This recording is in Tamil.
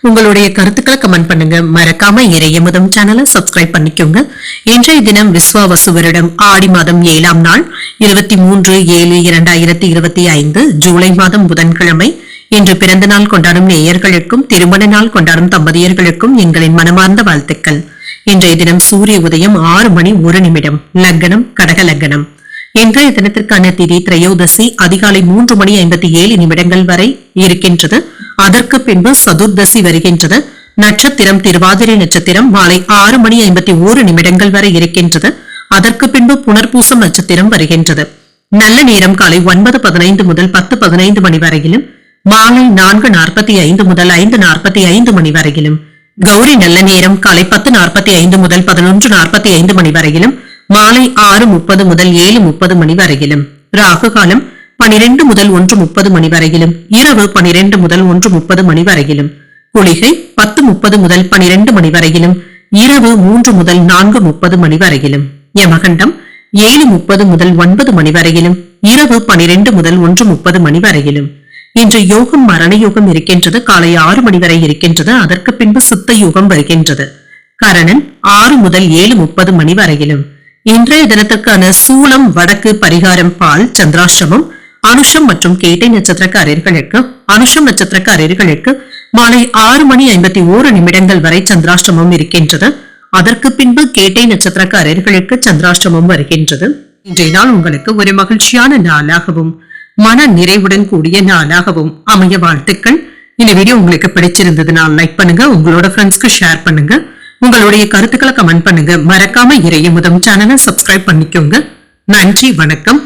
உங்களுடைய கருத்துக்களை கமெண்ட் பண்ணுங்க. மறக்காம இறையமுதம் சேனலை சப்ஸ்கிரைப் பண்ணிக்கோங்க. இன்றைய தினம் விஸ்வாவசு வருடம். ஆடி மாதம் ஏழாம் நாள் இருபத்தி மூன்று ஏழு இரண்டாயிரத்தி இருபத்தி ஐந்து ஜூலை மாதம் புதன்கிழமை. இன்று பிறந்த நாள் கொண்டாடும் நேயர்களுக்கும் திருமண நாள் கொண்டாடும் தம்பதியர்களுக்கும் எங்களின் மனமார்ந்த வாழ்த்துக்கள். இன்றைய தினம் சூரிய உதயம் ஆறு மணி ஒரு நிமிடம். லக்னம் கடக லக்னம் இன்றைய தினத்திற்கான திதி திரையோதசி அதிகாலை மூன்று மணி ஐம்பத்தி ஏழு நிமிடங்கள் வரை இருக்கின்றது. அதற்கு பின்பு சதுர்தசி வருகின்றது. நட்சத்திரம் திருவாதிரை நட்சத்திரம் மாலை ஆறு மணி ஐம்பத்தி ஓரு நிமிடங்கள் வரை இருக்கின்றது. அதற்கு பின்பு புனர்பூசம் நட்சத்திரம் வருகின்றது. நல்ல நேரம் காலை ஒன்பது பதினைந்து முதல் பத்து பதினைந்து மணி வரையிலும் மாலை நான்கு நாற்பத்தி ஐந்து முதல் ஐந்து நாற்பத்தி ஐந்து மணி வரையிலும் கௌரி நல்ல நேரம் காலை பத்து நாற்பத்தி ஐந்து முதல் பதினொன்று நாற்பத்தி ஐந்து மணி வரையிலும் மாலை ஆறு முப்பது முதல் ஏழு முப்பது மணி வரையிலும் ராகு காலம் பனிரெண்டு முதல் ஒன்று முப்பது மணி வரையிலும் இரவு பனிரெண்டு முதல் ஒன்று முப்பது மணி வரையிலும் குளிகை பத்து முப்பது முதல் பனிரெண்டு மணி வரையிலும் இரவு மூன்று முதல் நான்கு முப்பது மணி வரையிலும் யமகண்டம் ஏழு முப்பது முதல் ஒன்பது மணி வரையிலும் இரவு பனிரெண்டு முதல் ஒன்று முப்பது மணி வரையிலும். இன்று யோகம் மரண யோகம் இருக்கின்றது காலை ஆறு மணி வரை இருக்கின்றது அதற்கு பின்பு சித்த யோகம் வருகின்றது. கரணன் ஆறு முதல் ஏழு முப்பது மணி வரையிலும். இன்றைய தினத்திற்கான சூளம் வடக்கு பரிகாரம் பால் சந்திராசிரமம் அனுஷம் மற்றும் கேட்டை நட்சத்திரக்காரர்களுக்கு அனுஷம் நட்சத்திரக்காரர்களுக்கு மாலை ஆறு மணி ஐம்பத்தி ஓரு நிமிடங்கள் வரை சந்திராஷ்டமம் இருக்கின்றது. அதற்கு பின்பு கேட்டை நட்சத்திரக்காரர்களுக்கு சந்திராஷ்டமம் வருகின்றது. இன்றைய நாள் உங்களுக்கு ஒரு மகிழ்ச்சியான நாளாகவும் மன நிறைவுடன் கூடிய நாளாகவும் அமைய வாழ்த்துக்கள். இந்த வீடியோ உங்களுக்கு பிடிச்சிருந்ததுன்னா லைக் பண்ணுங்க உங்களோட ஃப்ரெண்ட்ஸ்க்கு ஷேர் பண்ணுங்க. உங்களுடைய கருத்துக்களை கமெண்ட் பண்ணுங்க. மறக்காம இறைய முதம் சேனலை சப்ஸ்கிரைப் பண்ணிக்கோங்க. நன்றி வணக்கம்.